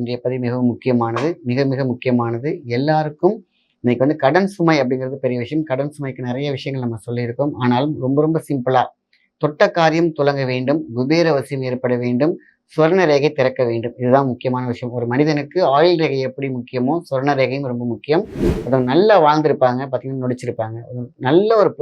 இன்றைய பதிவு மிகவும் முக்கியமானது மிக மிக முக்கியமானது. எல்லாருக்கும் இன்னைக்கு வந்து கடன் சுமை அப்படிங்கிறது பெரிய விஷயம். கடன் சுமைக்கு நிறைய விஷயங்கள் நம்ம சொல்லியிருக்கோம். ஆனாலும் ரொம்ப ரொம்ப சிம்பிளா தொட்ட காரியம் துலங்க வேண்டும். குபேர வசியம் ஏற்பட வேண்டும். சுவர்ண ரேகை திறக்க வேண்டும். இதுதான் முக்கியமான விஷயம். ஒரு மனிதனுக்கு ஆயுள் ரேகை எப்படி முக்கியமோ சுவர்ண ரேகையும் ரொம்ப முக்கியம். ஒருத்தவங்க நல்லா வாழ்ந்திருப்பாங்க பார்த்தீங்கன்னா நொடிச்சிருப்பாங்க. நல்ல ஒரு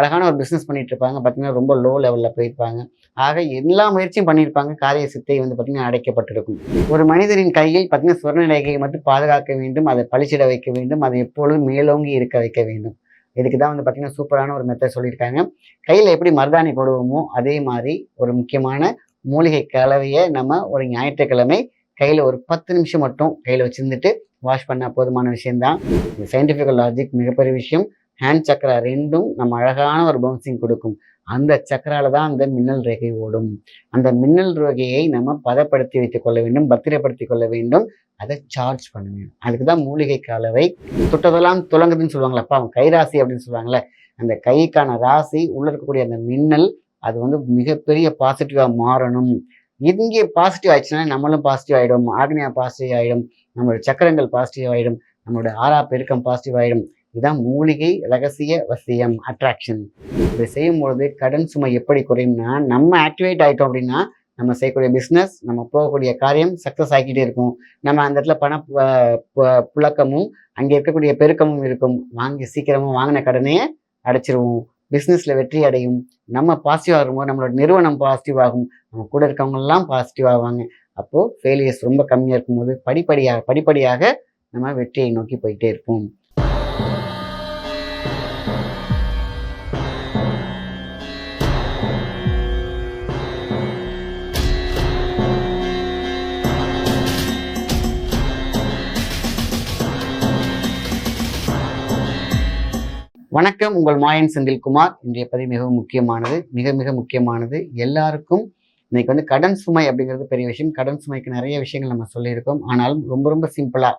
அழகான ஒரு பிஸ்னஸ் பண்ணிட்டு இருப்பாங்க பார்த்தீங்கன்னா ரொம்ப லோ லெவலில் போயிருப்பாங்க. ஆக எல்லா முயற்சியும் பண்ணியிருப்பாங்க. காரிய சித்தை வந்து பார்த்திங்கன்னா அடைக்கப்பட்டிருக்கும். ஒரு மனிதரின் கையில் பார்த்தீங்கன்னா சுவர்ண ரேகையை மட்டும் பாதுகாக்க வேண்டும் அதை பளிச்சிட வைக்க வேண்டும் அதை எப்பொழுதும் மேலோங்கி இருக்க வைக்க வேண்டும். இதுக்கு தான் வந்து பார்த்திங்கன்னா சூப்பரான ஒரு மெத்தட் சொல்லியிருக்காங்க. கையில் எப்படி மருதாணி போடுவோமோ அதே மாதிரி ஒரு முக்கியமான மூலிகை கலவையை நம்ம ஒரு ஞாயிற்றுக்கிழமை கையில் ஒரு பத்து நிமிஷம் மட்டும் கையில் வச்சுருந்துட்டு வாஷ் பண்ண போதுமான விஷயம்தான். இந்த சயின்டிஃபிக்கல் லாஜிக் மிகப்பெரிய விஷயம். ஹேண்ட் சக்கரா ரெண்டும் நம்ம அழகான ஒரு பவுன்சிங் கொடுக்கும். அந்த சக்கரால தான் அந்த மின்னல் ரேகை ஓடும். அந்த மின்னல் ரேகையை நம்ம பதப்படுத்தி வைத்துக் கொள்ள வேண்டும் பத்திரப்படுத்தி கொள்ள வேண்டும். அதை சார்ஜ் பண்ண வேண்டும். அதுக்கு தான் மூலிகை கலவை. தொட்டதெல்லாம் துலங்குதுன்னு சொல்லுவாங்களப்பா அவன் கைராசி அப்படின்னு சொல்லுவாங்களே அந்த கைக்கான ராசி உள்ள இருக்கக்கூடிய அந்த மின்னல் அது வந்து மிகப்பெரிய பாசிட்டிவாக மாறணும். இங்கே பாசிட்டிவ் ஆயிடுச்சுன்னா நம்மளும் பாசிட்டிவ் ஆகிடும் ஆக்னியா பாசிட்டிவ் ஆகிடும் நம்மளோட சக்கரங்கள் பாசிட்டிவ் ஆகிடும் நம்மளோட ஆறா பெருக்கம் பாசிட்டிவ் ஆகிடும் இதுதான் மூலிகை ரகசிய வசியம் அட்ராக்ஷன் இதை செய்யும் பொழுது கடன் சுமை எப்படி குறையும்னா நம்ம ஆக்டிவேட் ஆகிட்டோம் அப்படின்னா நம்ம செய்யக்கூடிய பிஸ்னஸ் நம்ம போகக்கூடிய காரியம் சக்ஸஸ் ஆகிக்கிட்டே இருக்கும். நம்ம அந்த இடத்துல பண புழக்கமும் அங்கே இருக்கக்கூடிய பெருக்கமும் இருக்கும். வாங்கி சீக்கிரமாக வாங்கின கடனையே அடைச்சிருவோம். பிஸ்னஸில் வெற்றி அடையும். நம்ம பாசிட்டிவ் ஆகும்போது நம்மளோட நிறுவனம் பாசிட்டிவ் ஆகும். நம்ம கூட இருக்கவங்கெல்லாம் பாசிட்டிவ் ஆவாங்க. அப்போது ஃபெயிலியர்ஸ் ரொம்ப கம்மியாக இருக்கும்போது படிப்படியாக படிப்படியாக நம்ம வெற்றியை நோக்கி போயிட்டே இருப்போம். வணக்கம் உங்கள் மாயன் செந்தில்குமார். இன்றைய பதிவு மிகவும் முக்கியமானது. மிக மிக முக்கியமானது எல்லாருக்கும் இன்னைக்கு வந்து கடன் சுமை அப்படிங்கிறது பெரிய விஷயம். கடன் சுமைக்கு நிறைய விஷயங்கள் நம்ம சொல்லியிருக்கோம். ஆனாலும் ரொம்ப ரொம்ப சிம்பிளா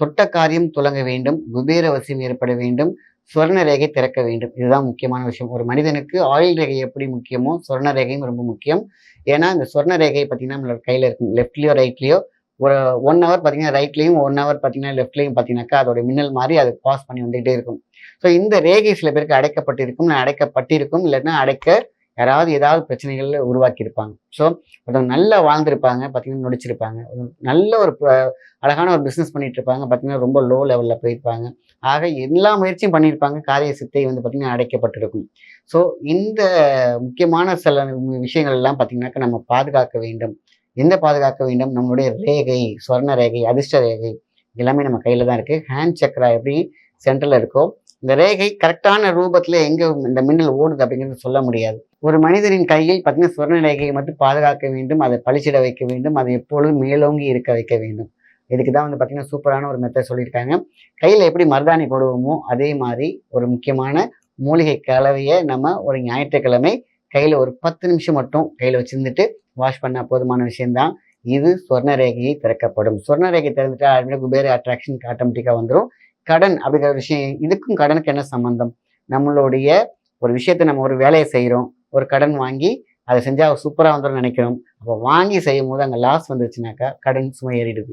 தொட்ட காரியம் துலங்க வேண்டும் குபேர வசியம் ஏற்பட வேண்டும் சுவர்ண ரேகை திறக்க வேண்டும். இதுதான் முக்கியமான விஷயம். ஒரு மனிதனுக்கு ஆயுள் ரேகை எப்படி முக்கியமோ சுவர்ண ரேகையும் ரொம்ப முக்கியம். ஏன்னா இந்த சுவர்ண ரேகை பார்த்தீங்கன்னா நம்மளோட கையில் இருக்கும். லெஃப்ட்லேயோ ரைட்லேயோ ஒரு ஒன் ஹவர் பார்த்தீங்கன்னா ரைட்லேயும் ஒன் ஹவர் பார்த்தீங்கன்னா லெஃப்ட்லேயும் பார்த்தீங்கன்னாக்கா அதோட மின்னல் மாதிரி அது பாஸ் பண்ணி வந்துகிட்டே இருக்கும். ஸோ இந்த ரேகை சில பேருக்கு அடைக்கப்பட்டிருக்கும் அடைக்கப்பட்டிருக்கும் இல்லைன்னா அடைக்க யாராவது ஏதாவது பிரச்சனைகள் உருவாக்கியிருப்பாங்க. ஸோ ஒருத்தவங்க நல்லா வாழ்ந்திருப்பாங்க பார்த்தீங்கன்னா நொடிச்சிருப்பாங்க நல்ல ஒரு அழகான ஒரு பிஸ்னஸ் பண்ணிட்டு இருப்பாங்க பார்த்தீங்கன்னா ரொம்ப லோ லெவலில் போயிருப்பாங்க. ஆக எல்லா முயற்சியும் பண்ணியிருப்பாங்க காரிய சித்தை வந்து பார்த்தீங்கன்னா அடைக்கப்பட்டிருக்கும். ஸோ இந்த முக்கியமான சில விஷயங்கள் எல்லாம் பார்த்தீங்கன்னாக்கா நம்ம பாதுகாக்க வேண்டும். எந்த பாதுகாக்க வேண்டும்? நம்மளுடைய ரேகை ஸ்வர்ண ரேகை அதிர்ஷ்ட ரேகை எல்லாமே நம்ம கையில் தான் இருக்குது ஹேண்ட் சக்கரா எப்படி சென்டரில் இருக்கோ இந்த ரேகை கரெக்டான ரூபத்தில் எங்கே இந்த மின்னல் ஓடுது அப்படிங்கிறது சொல்ல முடியாது. ஒரு மனிதரின் கையில் பார்த்தீங்கன்னா சுவர்ண ரேகையை மட்டும் பாதுகாக்க வேண்டும் அதை பளிச்சிட வைக்க வேண்டும் அதை எப்பொழுதும் மேலோங்கி இருக்க வைக்க வேண்டும். இதுக்கு தான் வந்து பார்த்தீங்கன்னா சூப்பரான ஒரு மெத்தட் சொல்லியிருக்காங்க. கையில் எப்படி மருதாணி போடுவோமோ அதே மாதிரி ஒரு முக்கியமான மூலிகை கலவையை நம்ம ஒரு ஞாயிற்றுக்கிழமை கையில் ஒரு பத்து நிமிஷம் மட்டும் கையில் வச்சுருந்துட்டு வாஷ் பண்ண போதுமான விஷயம்தான். இது சொர்ணரேகையை திறக்கப்படும். சொர்ண ரேகை திறந்துட்டா ஆல்ரெடி குபேர அட்ராக்ஷன் ஆட்டோமேட்டிக்காக வந்துடும் கடன் அப்படிங்கிற விஷயம் இதுக்கும் கடனுக்கு என்ன சம்பந்தம்? நம்மளுடைய ஒரு விஷயத்தை நம்ம ஒரு வேலையை செய்கிறோம் ஒரு கடன் வாங்கி அதை செஞ்சால் சூப்பராக வந்துடும் நினைக்கிறோம். அப்போ வாங்கி செய்யும் போது அங்கே லாஸ் வந்துருச்சுனாக்கா கடன் சுமை ஏறிடுது.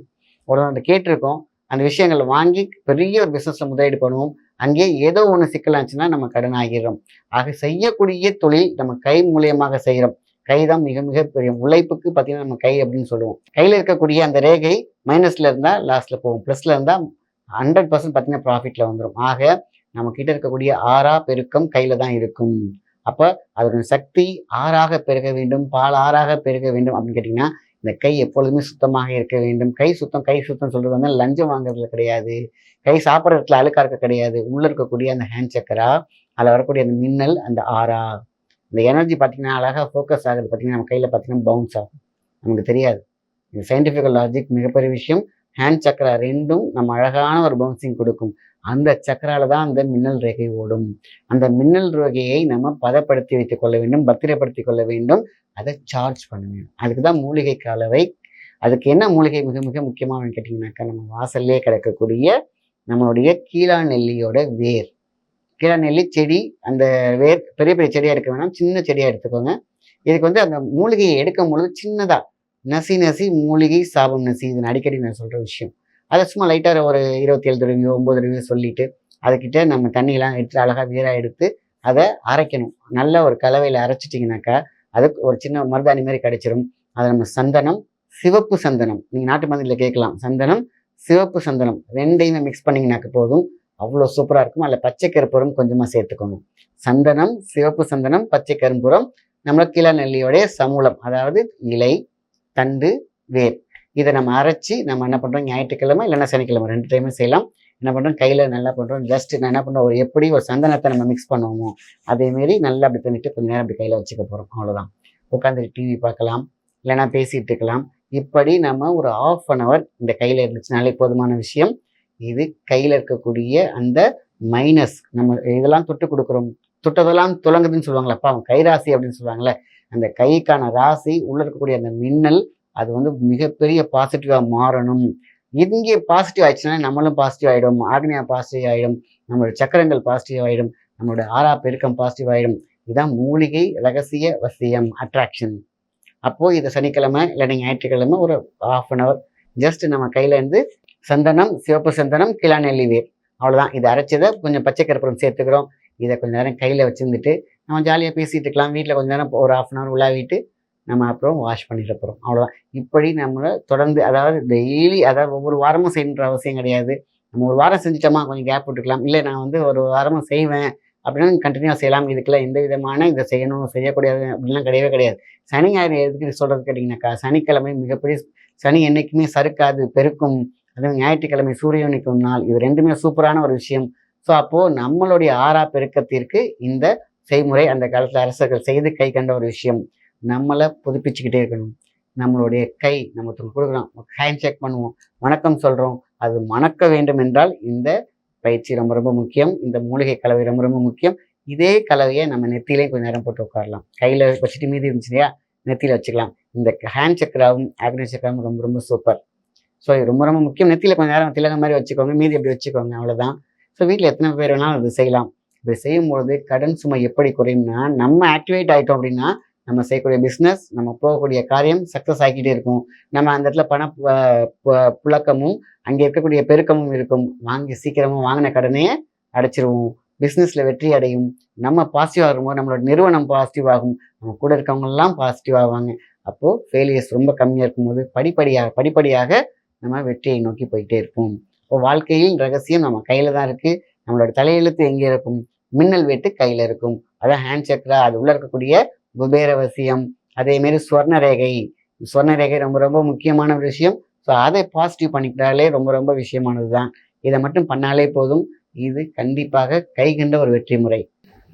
உடனே அந்த கேட்டிருக்கோம். அந்த விஷயங்களை வாங்கி பெரிய ஒரு பிஸ்னஸில் முதலீடு பண்ணுவோம். அங்கே ஏதோ ஒன்று சிக்கலாச்சுன்னா நம்ம கடன் ஆகிடுறோம் ஆக செய்யக்கூடிய தொழில் நம்ம கை மூலியமாக செய்கிறோம் கை தான் மிக மிக பெரிய உழைப்புக்கு பார்த்தீங்கன்னா நம்ம கை அப்படின்னு சொல்லுவோம். கையில் இருக்கக்கூடிய அந்த ரேகை மைனஸில் இருந்தால் லாஸ்ட்டில் போகும். ப்ளஸில் இருந்தால் ஹண்ட்ரட் பர்சன்ட் பார்த்தீங்கன்னா ப்ராஃபிட்டில் வந்துடும் ஆக நம்ம கிட்ட இருக்கக்கூடிய ஆறா பெருக்கம் கையில் தான் இருக்கும். அப்போ அதனுடைய சக்தி ஆறாக பெருக வேண்டும். பால் ஆறாக பெருக வேண்டும் அப்படின்னு கேட்டிங்கன்னா இந்த கை எப்பொழுதுமே சுத்தமாக இருக்க வேண்டும். கை சுத்தம் கை சுத்தம் சொல்கிறது வந்து லஞ்சம் வாங்குறதுல கிடையாது. கை சாப்பிட்ற இடத்துல அழுக்காக இருக்க கிடையாது. உள்ளே இருக்கக்கூடிய அந்த ஹேண்ட் சக்கரா அதில் வரக்கூடிய அந்த மின்னல் அந்த ஆறா. இந்த எனர்ஜி பார்த்தீங்கன்னா அழகாக ஃபோக்கஸ் ஆகுது. பார்த்தீங்கன்னா நம்ம கையில் பார்த்தீங்கன்னா பவுன்ஸ் ஆகும். நமக்கு தெரியாது. இந்த சயின்டிஃபிக்கல் லாஜிக் மிகப்பெரிய விஷயம். ஹேண்ட் சக்கரா ரெண்டும் நம்ம அழகான ஒரு பவுன்சிங் கொடுக்கும். அந்த சக்கரால தான் அந்த மின்னல் ரேகை ஓடும். அந்த மின்னல் ரேகையை நம்ம பதப்படுத்தி வைத்துக் கொள்ள வேண்டும் பத்திரப்படுத்தி கொள்ள வேண்டும். அதை சார்ஜ் பண்ண வேண்டும். அதுக்கு தான் மூலிகை கலவை அதுக்கு என்ன மூலிகை மிக மிக முக்கியமானு கேட்டிங்கனாக்கா நம்ம வாசல்லே கிடக்கக்கூடிய நம்மளுடைய கீழா நெல்லியோட வேர். கீழா நெல்லி செடி அந்த வேர் பெரிய பெரிய செடியாக எடுக்க வேணாம். சின்ன செடியாக எடுத்துக்கோங்க. இதுக்கு வந்து அந்த மூலிகையை எடுக்கும் பொழுது சின்னதாக நசி நசி மூலிகை சாபம் நசி இது அடிக்கடி நான் சொல்கிற விஷயம். அதை சும்மா லைட்டாக ஒரு இருபத்தி ஏழு தடவையோ ஒம்பது தடவையோ சொல்லிவிட்டு அதுக்கிட்ட நம்ம தண்ணியெல்லாம் எடுத்து அழகாக வீராக எடுத்து அதை அரைக்கணும். நல்ல ஒரு கலவையில் அரைச்சிட்டிங்கனாக்கா அதுக்கு ஒரு சின்ன மருதாணி மாதிரி கிடச்சிரும். அதை நம்ம சந்தனம் சிவப்பு சந்தனம். நீங்கள் நாட்டு மருந்தில் கேட்கலாம். சந்தனம் சிவப்பு சந்தனம். ரெண்டையுமே மிக்ஸ் பண்ணிங்கனாக்க போதும். அவ்வளோ சூப்பராக இருக்கும்? அதில் பச்சை கருப்புரம் கொஞ்சமாக சேர்த்துக்கணும் சந்தனம் சிவப்பு சந்தனம் பச்சை கரும்புரம் நம்மள கீழ நெல்லியோடைய சமூலம் அதாவது இலை தண்டு வேர். இதை நம்ம அரைச்சி நம்ம என்ன பண்ணுறோம் ஞாயிற்றுக்கிழமை இல்லைன்னா சனிக்கிழமை ரெண்டு டைமும் செய்யலாம். என்ன பண்ணுறோம் கையில் நல்லா பண்ணுறோம் ஜஸ்ட் நான் என்ன பண்ணுறோம் ஒரு எப்படி ஒரு சந்தனத்தை நம்ம மிக்ஸ் பண்ணுவோமோ அதேமாரி நல்லா அப்படி பண்ணிட்டு கொஞ்ச நேரம் அப்படி கையில் வச்சுக்க போகிறோம் அவ்வளோதான் உட்காந்து டிவி பார்க்கலாம் இல்லைன்னா பேசிகிட்டு இருக்கலாம். இப்படி நம்ம ஒரு ஆஃப் அன் ஹவர் இந்த கையில் இருந்துச்சுனாலே போதுமான விஷயம். இது கையில் இருக்கக்கூடிய அந்த மைனஸ் நம்ம இதெல்லாம் தொட்டு கொடுக்குறோம். தொட்டதெல்லாம் துலங்குதுன்னு சொல்லுவாங்களே அப்பா அவன் கைராசி அப்படின்னு சொல்லுவாங்களே அந்த கைக்கான ராசி உள்ள இருக்கக்கூடிய அந்த மின்னல் அது வந்து மிகப்பெரிய பாசிட்டிவாக மாறணும். இங்கே பாசிட்டிவ் ஆயிடுச்சுன்னா நம்மளும் பாசிட்டிவ் ஆகிடும் ஆக்னியா பாசிட்டிவ் ஆகிடும் நம்மளோட சக்கரங்கள் பாசிட்டிவ் ஆகிடும் நம்மளோட ஆறா பெருக்கம் பாசிட்டிவ் ஆகிடும் இதுதான் மூலிகை ரகசிய வசியம் அட்ராக்ஷன் அப்போது இது சனிக்கிழமை இல்லை ஞாயிற்றுக்கிழமை ஒரு ஆஃப் அன் ஹவர் ஜஸ்ட் நம்ம கையிலேருந்து சந்தனம் சிவப்பு சந்தனம் கிளாநெல்லி வேர். அவ்வளோதான் இதை அரைச்சதை கொஞ்சம் பச்சை கருப்பூரம் சேர்த்துக்கிறோம். இதை கொஞ்சம் நேரம் கையில் வச்சுருந்துட்டு நம்ம ஜாலியாக பேசிகிட்டு இருக்கலாம். வீட்டில் கொஞ்சம் நேரம் ஒரு ஆஃப் அன் ஹவர் உலாவிட்டு நம்ம அப்புறம் வாஷ் பண்ணிட போகிறோம் அவ்வளோதான் இப்படி நம்மளை தொடர்ந்து அதாவது டெய்லி அதாவது ஒவ்வொரு வாரமும் செய்யணுன்ற அவசியம் கிடையாது. நம்ம ஒரு வாரம் செஞ்சிட்டோமா? கொஞ்சம் கேப் விட்டுக்கலாம். இல்லை நான் வந்து ஒரு வாரமும் செய்வேன். அப்படின்னு கண்டினியூவாக செய்யலாம். இதுக்கெல்லாம் எந்த விதமான இதை செய்யணும் செய்யக்கூடாது அப்படிலாம் கிடையவே கிடையாது. சனி ஞாயிறு எதுக்கு சொல்கிறது கேட்டிங்கனாக்கா சனிக்கிழமை மிகப்பெரிய சனி என்றைக்குமே சறுக்காது பெருக்கும். அதுவும் ஞாயிற்றுக்கிழமை சூரியன் நிற்கும் நாள் இது ரெண்டுமே சூப்பரான ஒரு விஷயம். ஸோ அப்போது நம்மளுடைய ஆறா பெருக்கத்திற்கு இந்த செய்முறை அந்த காலத்தில் அரசர்கள் செய்து கை கண்ட ஒரு விஷயம். நம்மளை புதுப்பிச்சுக்கிட்டே இருக்கணும். நம்மளுடைய கை நம்ம கொடுக்குறோம் ஹேண்ட் செக் பண்ணுவோம். வணக்கம் சொல்கிறோம் அது மணக்க வேண்டும் என்றால் இந்த பயிற்சி ரொம்ப ரொம்ப முக்கியம். இந்த மூலிகை கலவை ரொம்ப ரொம்ப முக்கியம். இதே கலவையை நம்ம நெத்திலையும் கொஞ்சம் நேரம் போட்டு உட்காரலாம். கையில் வச்சுட்டு மீதி இருந்துச்சு இல்லையா? நெத்தியில் வச்சுக்கலாம். இந்த ஹேண்ட் சக்கராவும் ஆக்னி சக்கராவும் ரொம்ப ரொம்ப சூப்பர் ஸோ இது ரொம்ப ரொம்ப முக்கியம். நெத்தியில் கொஞ்சம் நேரம் திலகம் மாதிரி வச்சுக்கோங்க. மீதி எப்படி வச்சுக்கோங்க. அவ்வளோதான் ஸோ வீட்டில் எத்தனை பேர் வேணாலும் அது செய்யலாம். இப்படி செய்யும்பொழுது கடன் சுமை எப்படி குறையும்னா நம்ம ஆக்டிவேட் ஆகிட்டோம் அப்படின்னா நம்ம செய்யக்கூடிய பிஸ்னஸ் நம்ம போகக்கூடிய காரியம் சக்ஸஸ் ஆகிக்கிட்டே இருக்கும். நம்ம அந்த இடத்துல பண புழக்கமும் அங்கே இருக்கக்கூடிய பெருக்கமும் இருக்கும். வாங்கி சீக்கிரமாக வாங்கின கடனையே அடைச்சிருவோம். பிஸ்னஸில் வெற்றி அடையும். நம்ம பாசிட்டிவாக இருக்கும்போது நம்மளோட நிறுவனம் பாசிட்டிவ் ஆகும். நம்ம கூட இருக்கவங்கெல்லாம் பாசிட்டிவ் ஆவாங்க. அப்போது ஃபெயிலியர்ஸ் ரொம்ப கம்மியாக இருக்கும்போது படிப்படியாக படிப்படியாக நம்ம வெற்றியை நோக்கி போயிட்டே இருப்போம். இப்போ வாழ்க்கையின் ரகசியம் நம்ம கையில் தான் இருக்குது நம்மளோட தலையெழுத்து எங்கே இருக்கும்? மின்னல் வெட்டு கையில் இருக்கும். அதான் ஹேண்ட் சக்ரா அது உள்ளே இருக்கக்கூடிய குபேரவசியம் அதேமாரி ஸ்வர்ண ரேகை சுவர்ண ரேகை ரொம்ப ரொம்ப முக்கியமான ஒரு விஷயம். ஸோ அதை பாசிட்டிவ் பண்ணிக்கிட்டாலே ரொம்ப ரொம்ப விஷயமானது தான். இதை மட்டும் பண்ணாலே போதும். இது கண்டிப்பாக கைகண்ட ஒரு வெற்றி முறை.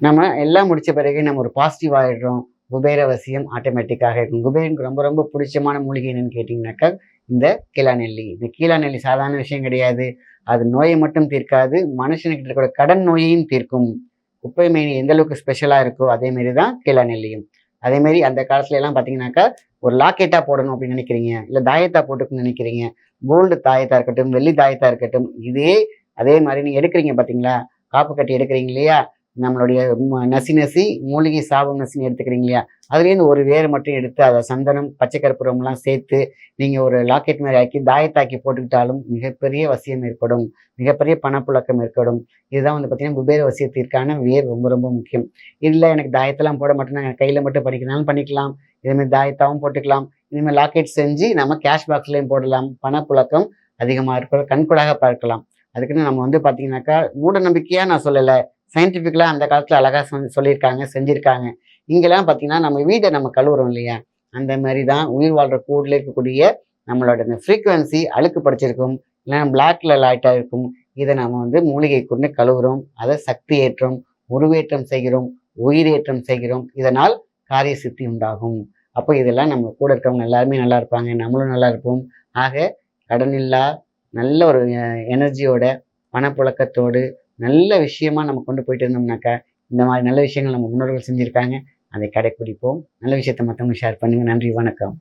நம்ம எல்லாம் முடிச்ச பிறகு நம்ம ஒரு பாசிட்டிவ் ஆகிடுறோம் குபேரவசியம் ஆட்டோமேட்டிக்காக இருக்கும். குபேரனுக்கு ரொம்ப ரொம்ப பிடிச்சமான மூலிகை என்னன்னு கேட்டிங்கனாக்கா இந்த கீழாநெல்லி. இந்த கீழாநெல்லி சாதாரண விஷயம் கிடையாது. அது நோயை மட்டும் தீர்க்காது மனுஷனுக்கிட்ட இருக்கிற கடன் நோயையும் தீர்க்கும். குப்பை மேனி எந்த அளவுக்கு ஸ்பெஷலாக இருக்கோ அதேமாரி தான் கீழாநெல்லியும். அதேமாரி அந்த காலத்துல எல்லாம் பார்த்தீங்கன்னாக்கா ஒரு லாக்கெட்டாக போடணும் அப்படின்னு நினைக்கிறீங்க இல்லை தாயத்தா போட்டுக்கணும்னு நினைக்கிறீங்க கோல்டு தாயத்தா இருக்கட்டும் வெள்ளி தாயத்தா இருக்கட்டும் இதே அதே மாதிரி நீங்கள் எடுக்கிறீங்க பார்த்தீங்களா காப்பு கட்டி எடுக்கிறீங்க இல்லையா? நம்மளுடைய நசி நசி மூலிகை சாபம் நசின்னு எடுத்துக்கிறீங்க இல்லையா? அதுலேருந்து ஒரு வேர் மட்டும் எடுத்து அதை சந்தனம் பச்சை கற்பூரம்லாம் சேர்த்து நீங்கள் ஒரு லாக்கெட் மாதிரி ஆக்கி தாயத்தாக்கி போட்டுக்கிட்டாலும் மிகப்பெரிய வசியம் ஏற்படும். மிகப்பெரிய பணப்புழக்கம் ஏற்படும். இதுதான் வந்து பார்த்தீங்கன்னா குபேர வசியத்திற்கான வேர் ரொம்ப ரொம்ப முக்கியம். இல்லை எனக்கு தாயத்தெல்லாம் போட மாட்டேன் நான் கையில் மட்டும் படிக்கனாலும் பண்ணிக்கலாம். இதேமாதிரி தாயத்தாவும் போட்டுக்கலாம். இதுமாதிரி லாக்கெட் செஞ்சு நம்ம கேஷ் பாக்ஸ்லேயும் போடலாம். பணப்புழக்கம் அதிகமாக இருக்கிற கண்கூடாக பார்க்கலாம். அதுக்குன்னு நம்ம வந்து பார்த்தீங்கன்னாக்கா மூட நம்பிக்கையாக நான் சொல்லலை. சயின்டிஃபிக்கலாக அந்த காலத்தில் அழகாக சொல்லியிருக்காங்க செஞ்சுருக்காங்க. இங்கெல்லாம் பார்த்தீங்கன்னா நம்ம வீட்டை நம்ம கழுவுறோம் இல்லையா? அந்த மாதிரி தான் உயிர் வாழ்கிற கூடில் இருக்கக்கூடிய நம்மளோட இந்த ஃப்ரீக்குவென்சி அழுக்கு படிச்சிருக்கும் இல்லைன்னா பிளாக்ல லைட்டாக இருக்கும். இதை நம்ம வந்து மூலிகை கொண்டு கழுவுறோம் அதை சக்தி ஏற்றம் உருவேற்றம் செய்கிறோம் உயிரேற்றம் செய்கிறோம். இதனால் காரிய சித்தி உண்டாகும். அப்போ இதெல்லாம் நம்ம கூட இருக்கவங்க எல்லாருமே நல்லா இருப்பாங்க நம்மளும் நல்லா இருப்போம். ஆக கடனில்லா நல்ல ஒரு எனர்ஜியோட பணப்புழக்கத்தோடு நல்ல விஷயமா நம்ம கொண்டு போயிட்டு இருந்தோம்னாக்கா இந்த மாதிரி நல்ல விஷயங்கள் நம்ம முன்னோர்கள் செஞ்சுருக்காங்க. அதை கடைப்பிடிப்போம். நல்ல விஷயத்தை மற்றவங்க ஷேர் பண்ணுங்கள் நன்றி வணக்கம்.